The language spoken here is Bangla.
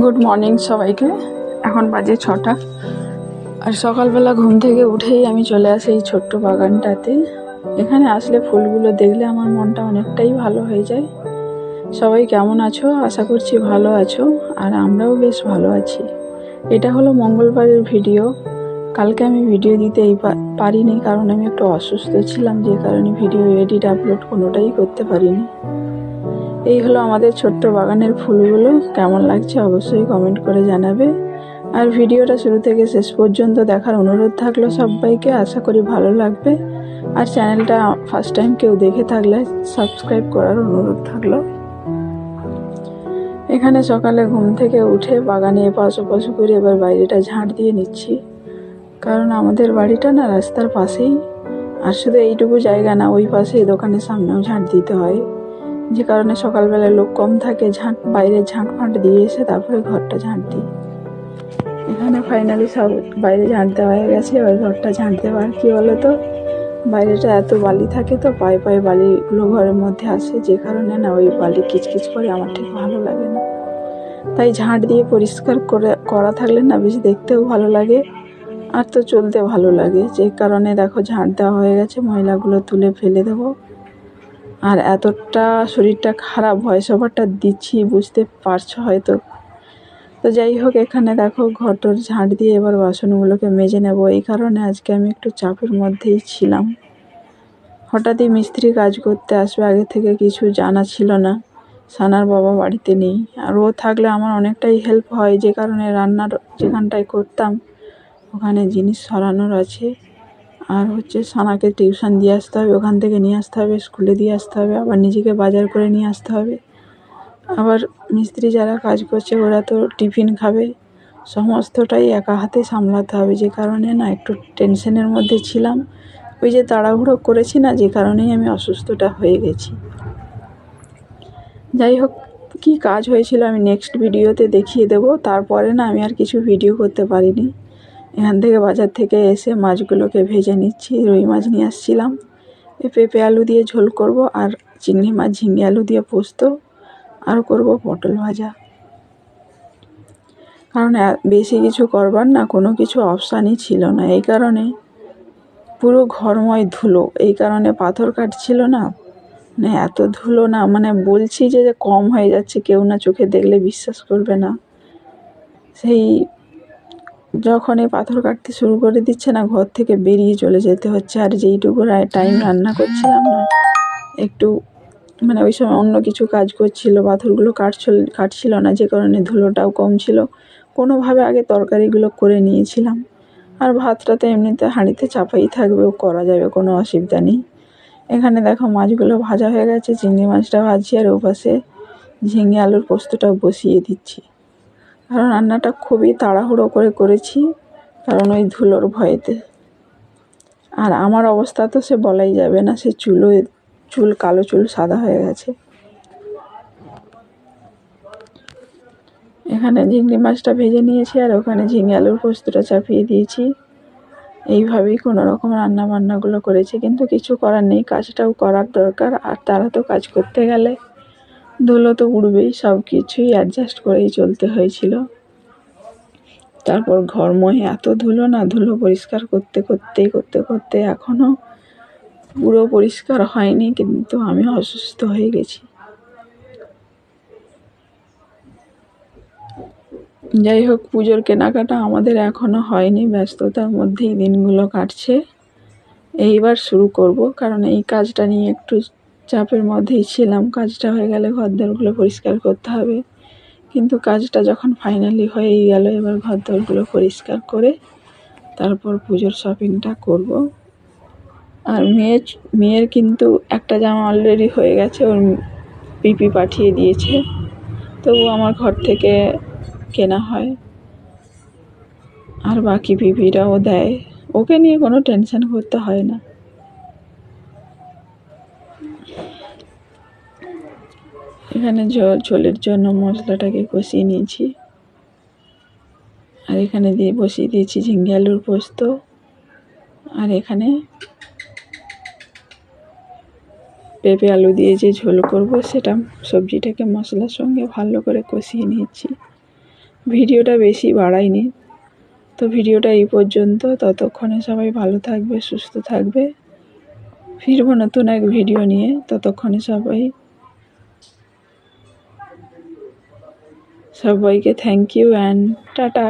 গুড মর্নিং সবাইকে। এখন বাজে ছটা। আর সকালবেলা ঘুম থেকে উঠেই আমি চলে আসি এই ছোট্ট বাগানটাতে। এখানে আসলে ফুলগুলো দেখলে আমার মনটা অনেকটাই ভালো হয়ে যায়। সবাই কেমন আছো? আশা করছি ভালো আছো। আর আমরাও বেশ ভালো আছি। এটা হলো মঙ্গলবারের ভিডিও। কালকে আমি ভিডিও দিতে পারিনি কারণ আমি একটু অসুস্থ ছিলাম, যে কারণে ভিডিও এডিট আপলোড কোনোটাই করতে পারিনি। এই হলো আমাদের ছোট্ট বাগানের ফুলগুলো, কেমন লাগছে অবশ্যই কমেন্ট করে জানাবে। আর ভিডিওটা শুরু থেকে শেষ পর্যন্ত দেখার অনুরোধ থাকল সবাইকে, আশা করি ভালো লাগবে। আর চ্যানেলটা ফার্স্ট টাইম কেউ দেখে থাকলে সাবস্ক্রাইব করার অনুরোধ থাকল। এখানে সকালে ঘুম থেকে উঠে বাগানে এপাশ করে এবার বাইরেটা ঝাঁট দিয়ে নিচ্ছি। কারণ আমাদের বাড়িটা না রাস্তার পাশেই। আর শুধু এইটুকু জায়গা না, ওই পাশেই দোকানের সামনেও ঝাঁট দিতে হয়। যে কারণে সকালবেলা লোক কম থাকে, ঝাঁট, বাইরে ঝাঁট ফাঁট দিয়ে এসে তারপরে ঘরটা ঝাঁট দিই। এখানে ফাইনালি সব বাইরে ঝাঁট দেওয়া হয়ে গেছে, এবার ঘরটা ঝাঁট দেওয়া আর কি বলো তো বাইরেটা এত বালি থাকে তো, পায়ে পায়ে বালিগুলো ঘরের মধ্যে আসে, যে কারণে না ওই বালি কিচকিচ করে আমার ঠিক ভালো লাগে না। তাই ঝাঁট দিয়ে পরিষ্কার করে, করা থাকলে না বেশ দেখতেও ভালো লাগে। আর তো চলতে ভালো লাগে। যে কারণে দেখো ঝাঁট দেওয়া হয়ে গেছে, ময়লাগুলো তুলে ফেলে দেবো। আর এতটা শরীরটা খারাপ ভয়েস ওভারটা দিচ্ছি, বুঝতে পারছ হয়তো। তো যাই হোক, এখানে দেখো ঘটর ঝাঁট দিয়ে এবার বাসনগুলোকে মেজে নেব। এই কারণে আজকে আমি একটু চাপের মধ্যেই ছিলাম। হঠাৎই মিস্ত্রি কাজ করতে আসবে, আগে থেকে কিছু জানা ছিল না। সানার বাবা বাড়িতে নেই। আর ও থাকলে আমার অনেকটাই হেল্প হয়, যে কারণে রান্নার যেখানটায় করতাম ওখানে জিনিস সরানোর আছে। আর হচ্ছে সানাকে টিউশন দিয়ে আসতে হবে, ওখান থেকে নিয়ে আসতে হবে স্কুলে দিয়ে আসতে হবে, আবার নিজেকে বাজার করে নিয়ে আসতে হবে। আবার মিস্ত্রি যারা কাজ করছে, ওরা তো টিফিন খাবে। সমস্তটাই একা হাতে সামলাতে হবে, যে কারণে না একটু টেনশনের মধ্যে ছিলাম। ওই যে তাড়াহুড়ো করেছি না, যে কারণেই আমি অসুস্থটা হয়ে গেছি। যাই হোক, কী কাজ হয়েছিল আমি নেক্সট ভিডিওতে দেখিয়ে দেবো। তারপরে না আমি আর কিছু ভিডিও করতে পারিনি। এখান থেকে বাজার থেকে এসে মাছগুলোকে ভেজে নিচ্ছি, রুই মাছ নিয়ে আসছিলাম। পেঁপে আলু দিয়ে ঝোল করব আর চিংড়ি মাছ, ঝিঙে আলু দিয়ে পোস্ত আর করব পটল ভাজা। কারণ বেশি কিছু করবার না, কোনো কিছু অপশানই ছিল না। এই কারণে পুরো ঘরময় ধুলো। এই কারণে পাথর কাটছিল না। মানে এত ধুলো না মানে বলছি যে যে কম হয়ে যাচ্ছে, কেউ না চোখে দেখলে বিশ্বাস করবে না। সেই যখন এই পাথর কাটতে শুরু করে দিচ্ছে না, ঘর থেকে বেরিয়ে চলে যেতে হচ্ছে। আর যেইটুকু টাইম রান্না করছিলাম না, একটু মানে ওই সময় অন্য কিছু কাজ করছিল, পাথরগুলো কাটছিল কাটছিল না, যে কারণে ধুলোটাও কম ছিল। কোনোভাবে আগে তরকারিগুলো করে নিয়েছিলাম। আর ভাতটা তো এমনিতে হাঁড়িতে চাপাই থাকবে করা যাবে, কোনো অসুবিধা নেই। এখানে দেখো মাছগুলো ভাজা হয়ে গেছে, চিংড়ি মাছটা ভাজছি, আর ওপাশে ঝিঙে আলুর পোস্তটাও বসিয়ে দিচ্ছি। কারণ রান্নাটা খুবই তাড়াহুড়ো করে করেছি, কারণ ওই ধুলোর ভয়েতে। আর আমার অবস্থা তো সে বলাই যাবে না, সে চুলো, চুল, কালো চুল সাদা হয়ে গেছে। এখানে ঝিঙে মাছটা ভেজে নিয়েছি আর ওখানে ঝিঙে আলুর পোস্তটা চাপিয়ে দিয়েছি। এইভাবেই কোনো রকম রান্না বান্নাগুলো করেছি, কিন্তু কিছু করার নেই, কাজটাও করার দরকার, আর তারা তো কাজ করতে গেলে ধুলো তো উড়বেই সব কিছুই অ্যাডজাস্ট করেই চলতে হয়েছিল। তারপর ঘরময় এত ধুলো না, ধুলো পরিষ্কার করতে করতেই করতে করতে এখনও পুরো পরিষ্কার হয়নি, কিন্তু আমি অসুস্থ হয়ে গেছি। যাই হোক, পুজোর কেনাকাটা আমাদের এখনও হয়নি, ব্যস্ততার মধ্যেই দিনগুলো কাটছে। এইবার শুরু করব, কারণ এই কাজটা নিয়ে একটু চাপের মধ্যেই ছিলাম। কাজটা হয়ে গেলে ঘরদোরগুলো পরিষ্কার করতে হবে। কিন্তু কাজটা যখন ফাইনালি হয়েই গেল, এবার ঘরদোরগুলো পরিষ্কার করে তারপর পুজোর শপিংটা করব। আর মেয়ের মেয়ের কিন্তু একটা জামা অলরেডি হয়ে গেছে, ওর পিপি পাঠিয়ে দিয়েছে। তবু আমার ঘর থেকে কেনা হয়। আর বাকি পিপিরাও দেয়। ওকে নিয়ে কোনো টেনশন করতে হয় না। এখানে ঝোলের জন্য মশলাটাকে কষিয়ে নিয়েছি। আর এখানে দিয়ে বসিয়ে দিয়েছি ঝিঙ্গে আলুর পোস্ত। আর এখানে পেঁপে আলু দিয়ে যে ঝোল করব, সেটা সবজিটাকে মশলার সঙ্গে ভালো করে কষিয়ে নিয়েছি। ভিডিওটা বেশি বাড়াইনি। তো ভিডিওটা এই পর্যন্ত। ততক্ষণে সবাই ভালো থাকবে, সুস্থ থাকবে। ফিরবো নতুন এক ভিডিও নিয়ে ততক্ষণে সবাই সবাইকে থ্যাংক ইউ অ্যান্ড টাটা।